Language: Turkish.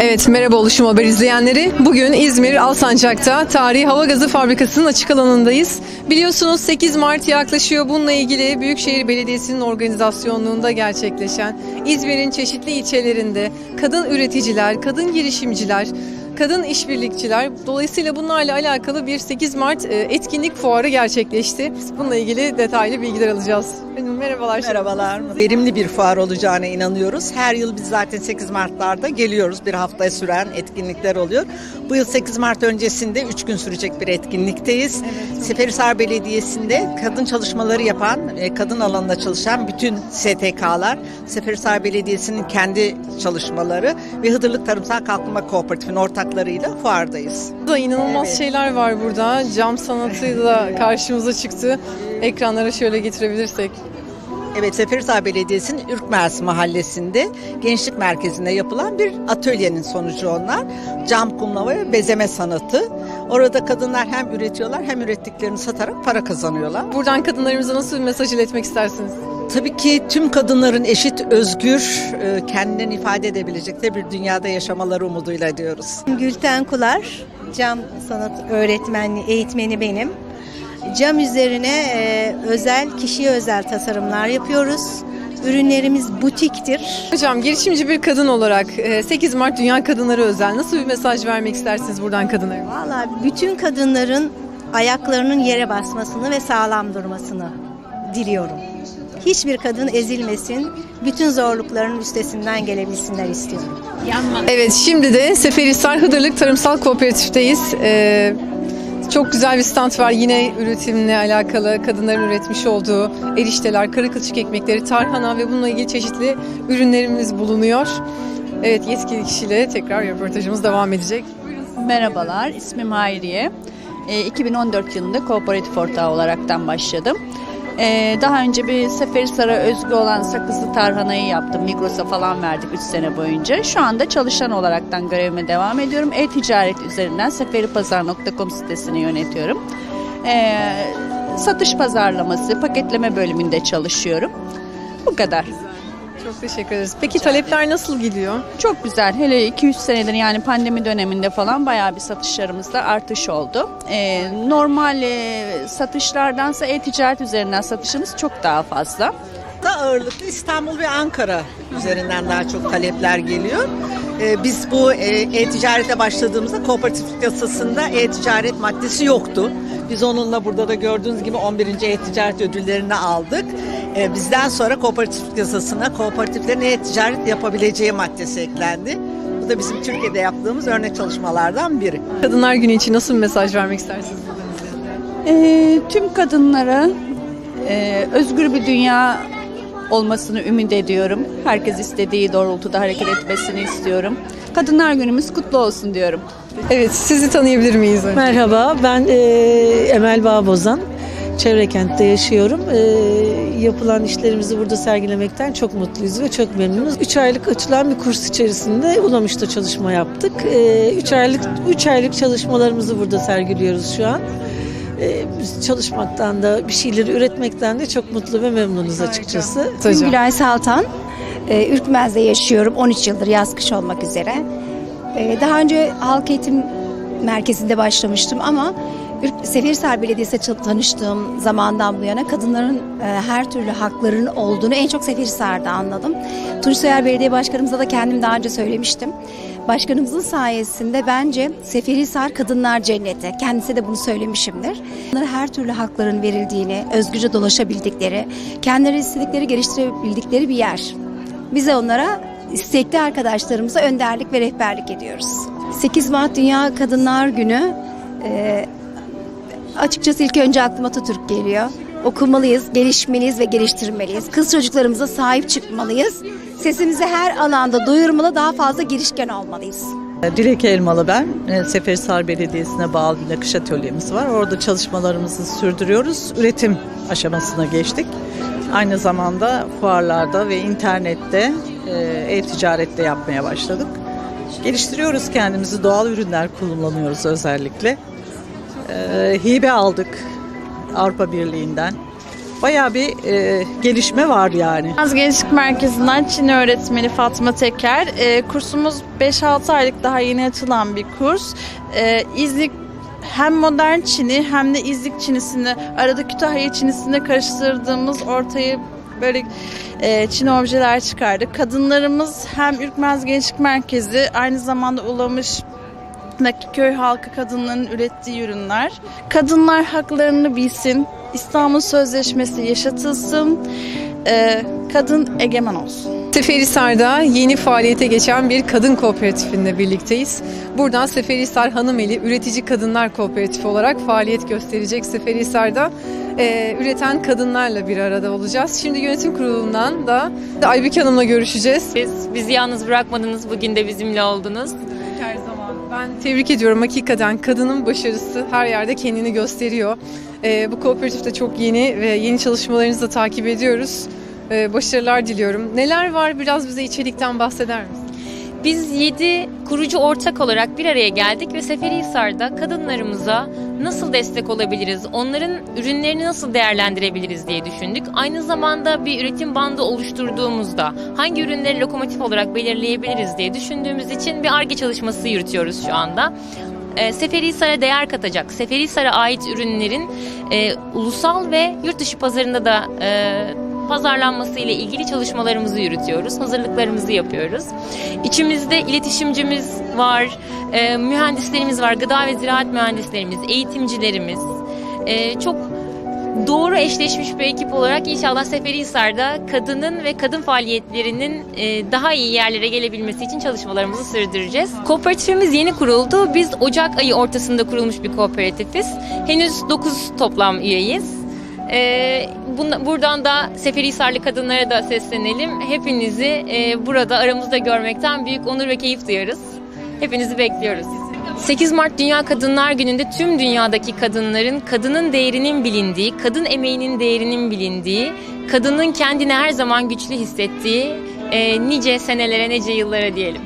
Evet, merhaba Oluşum Haber izleyenleri. Bugün İzmir Alsancak'ta Tarihi Hava Gazı Fabrikası'nın açık alanındayız. Biliyorsunuz 8 Mart yaklaşıyor. Bununla ilgili Büyükşehir Belediyesi'nin organizasyonluğunda gerçekleşen İzmir'in çeşitli ilçelerinde kadın üreticiler, kadın girişimciler, kadın işbirlikçiler dolayısıyla bunlarla alakalı bir 8 Mart e, etkinlik fuarı gerçekleşti. Bununla ilgili detaylı bilgiler alacağız. Benim merhabalar. Merhabalar. Verimli bir fuar olacağına inanıyoruz. Her yıl biz zaten 8 Mart'larda geliyoruz. Bir haftaya süren etkinlikler oluyor. Bu yıl 8 Mart öncesinde 3 gün sürecek bir etkinlikteyiz. Seferihisar Belediyesi'nde kadın çalışmaları yapan, e, kadın alanında çalışan bütün STK'lar, Seferihisar Belediyesi'nin kendi çalışmaları ve Hıdırlık Tarımsal Kalkınma Kooperatifinin ortaklarıyla fuardayız. Burada inanılmaz Evet. şeyler var burada. Cam sanatı da karşımıza çıktı. Ekranlara şöyle getirebilirsek. Evet, Seferihisar Belediyesi'nin Ürkmez Mahallesi'nde Gençlik Merkezi'nde yapılan bir atölyenin sonucu onlar. Cam kumlama ve bezeme sanatı. Orada kadınlar hem üretiyorlar hem ürettiklerini satarak para kazanıyorlar. Buradan kadınlarımıza nasıl bir mesaj iletmek istersiniz? Tabii ki tüm kadınların eşit, özgür, e, kendilerini ifade edebilecekleri bir dünyada yaşamaları umuduyla diyoruz. Gülten Kular, cam sanat öğretmenliği, eğitmeni benim. Cam üzerine e, özel, kişiye özel tasarımlar yapıyoruz. Ürünlerimiz butiktir. Hocam girişimci bir kadın olarak e, 8 Mart Dünya Kadınları özel nasıl bir mesaj vermek istersiniz buradan kadınlara? Valla bütün kadınların ayaklarının yere basmasını ve sağlam durmasını diliyorum. Hiçbir kadın ezilmesin, bütün zorlukların üstesinden gelebilsinler istiyorum. Evet şimdi de Seferihisar Hıdırlık Tarımsal Kooperatif'teyiz. E, çok güzel bir stand var yine üretimle alakalı kadınların üretmiş olduğu erişteler, karı kılçık ekmekleri, tarhana ve bununla ilgili çeşitli ürünlerimiz bulunuyor. Evet yetkili kişiyle tekrar röportajımız devam edecek. Merhabalar, ismim Hayriye. Ee, 2014 yılında kooperatif ortağı olaraktan başladım. Ee, daha önce bir Seferihisar'a özgü olan sakızlı tarhanayı yaptım. Migros'a falan verdik 3 sene boyunca. Şu anda çalışan olaraktan görevime devam ediyorum. E-ticaret üzerinden seferipazar.com sitesini yönetiyorum. Ee, satış pazarlaması, paketleme bölümünde çalışıyorum. Bu kadar. Çok teşekkür ederiz. Peki talepler nasıl gidiyor? Çok güzel. Hele 2-3 senedir yani pandemi döneminde falan bayağı bir satışlarımızda artış oldu. Ee, normal e, satışlardansa e-ticaret üzerinden satışımız çok daha fazla. Da ağırlıklı İstanbul ve Ankara üzerinden daha çok talepler geliyor. Ee, biz bu e, e-ticarete başladığımızda kooperatiflik yasasında e-ticaret maddesi yoktu. Biz onunla burada da gördüğünüz gibi 11. e-ticaret ödüllerini aldık. Ee, bizden sonra kooperatiflik yasasına kooperatiflerin e-ticaret yapabileceği maddesi eklendi. Bu da bizim Türkiye'de yaptığımız örnek çalışmalardan biri. Kadınlar Günü için nasıl bir mesaj vermek istersiniz? Ee, tüm kadınlara e, özgür bir dünya olmasını ümit ediyorum. Herkes istediği doğrultuda hareket etmesini istiyorum. Kadınlar Günümüz kutlu olsun diyorum. Evet sizi tanıyabilir miyiz? önce? Merhaba, ben e, Emel Bağbozan. Çevrekent'te yaşıyorum. E, yapılan işlerimizi burada sergilemekten çok mutluyuz ve çok memnunuz. 3 aylık açılan bir kurs içerisinde Ulamış'ta çalışma yaptık. 3 aylık 3 aylık çalışmalarımızı burada sergiliyoruz şu an. E, biz çalışmaktan da bir şeyleri üretmekten de çok mutlu ve memnunuz açıkçası. Hocam. Gülay Saltan. Ee, Ürkmez'de yaşıyorum 13 yıldır yaz kış olmak üzere. Ee, daha önce halk eğitim merkezinde başlamıştım ama Seferihisar Belediyesi'yle çal- tanıştığım zamandan bu yana kadınların e, her türlü haklarının olduğunu en çok Seferihisar'da anladım. Tunç Soyer Belediye Başkanımıza da kendim daha önce söylemiştim. Başkanımızın sayesinde bence Seferihisar Kadınlar Cenneti. Kendisi de bunu söylemişimdir. Onlara her türlü hakların verildiğini, özgürce dolaşabildikleri, kendileri istedikleri geliştirebildikleri bir yer. Biz de onlara istekli arkadaşlarımıza önderlik ve rehberlik ediyoruz. 8 Mart Dünya Kadınlar Günü e, açıkçası ilk önce aklıma Atatürk geliyor. Okumalıyız, gelişmeliyiz ve geliştirmeliyiz. Kız çocuklarımıza sahip çıkmalıyız. Sesimizi her alanda duyurmalı, daha fazla girişken olmalıyız. Dilek Elmalı ben. E, Seferihisar Belediyesi'ne bağlı bir nakış atölyemiz var. Orada çalışmalarımızı sürdürüyoruz. Üretim aşamasına geçtik. Aynı zamanda fuarlarda ve internette e, e-ticarette yapmaya başladık. Geliştiriyoruz kendimizi. Doğal ürünler kullanıyoruz özellikle. E, hibe aldık Avrupa Birliği'nden. bayağı bir e, gelişme var yani. Yaz Gençlik Merkezi'nden Çin öğretmeni Fatma Teker. Ee, kursumuz 5-6 aylık daha yeni açılan bir kurs. Ee, İznik hem modern Çin'i hem de İznik Çin'isini, arada Kütahya Çin'isini karıştırdığımız ortaya böyle e, Çin objeler çıkardık. Kadınlarımız hem Ürkmez Gençlik Merkezi aynı zamanda ulamış köy halkı kadınların ürettiği ürünler. Kadınlar haklarını bilsin, İstanbul Sözleşmesi yaşatılsın, e, kadın egemen olsun. Seferihisar'da yeni faaliyete geçen bir kadın kooperatifinde birlikteyiz. Buradan Seferihisar Hanımeli Üretici Kadınlar Kooperatifi olarak faaliyet gösterecek Seferihisar'da e, üreten kadınlarla bir arada olacağız. Şimdi yönetim kurulundan da Aybüke Hanım'la görüşeceğiz. Biz, bizi yalnız bırakmadınız. Bugün de bizimle oldunuz. Her zaman. Ben tebrik ediyorum. Hakikaten kadının başarısı her yerde kendini gösteriyor. Ee, bu kooperatifte çok yeni ve yeni çalışmalarınızı da takip ediyoruz. Ee, başarılar diliyorum. Neler var biraz bize içerikten bahseder misiniz? Biz 7 kurucu ortak olarak bir araya geldik ve Seferihisar'da kadınlarımıza nasıl destek olabiliriz, onların ürünlerini nasıl değerlendirebiliriz diye düşündük. Aynı zamanda bir üretim bandı oluşturduğumuzda hangi ürünleri lokomotif olarak belirleyebiliriz diye düşündüğümüz için bir ARGE çalışması yürütüyoruz şu anda. E, Seferihisar'a değer katacak, Seferihisar'a ait ürünlerin e, ulusal ve yurt dışı pazarında da e, pazarlanması ile ilgili çalışmalarımızı yürütüyoruz, hazırlıklarımızı yapıyoruz. İçimizde iletişimcimiz var, e, mühendislerimiz var, gıda ve ziraat mühendislerimiz, eğitimcilerimiz. E, çok doğru eşleşmiş bir ekip olarak inşallah Seferihisar'da kadının ve kadın faaliyetlerinin e, daha iyi yerlere gelebilmesi için çalışmalarımızı sürdüreceğiz. Kooperatifimiz yeni kuruldu. Biz Ocak ayı ortasında kurulmuş bir kooperatifiz. Henüz 9 toplam üyeyiz. Ee, bunda- buradan da Seferihisarlı kadınlara da seslenelim. Hepinizi e, burada aramızda görmekten büyük onur ve keyif duyarız. Hepinizi bekliyoruz. 8 Mart Dünya Kadınlar Günü'nde tüm dünyadaki kadınların kadının değerinin bilindiği, kadın emeğinin değerinin bilindiği, kadının kendini her zaman güçlü hissettiği e, nice senelere, nice yıllara diyelim.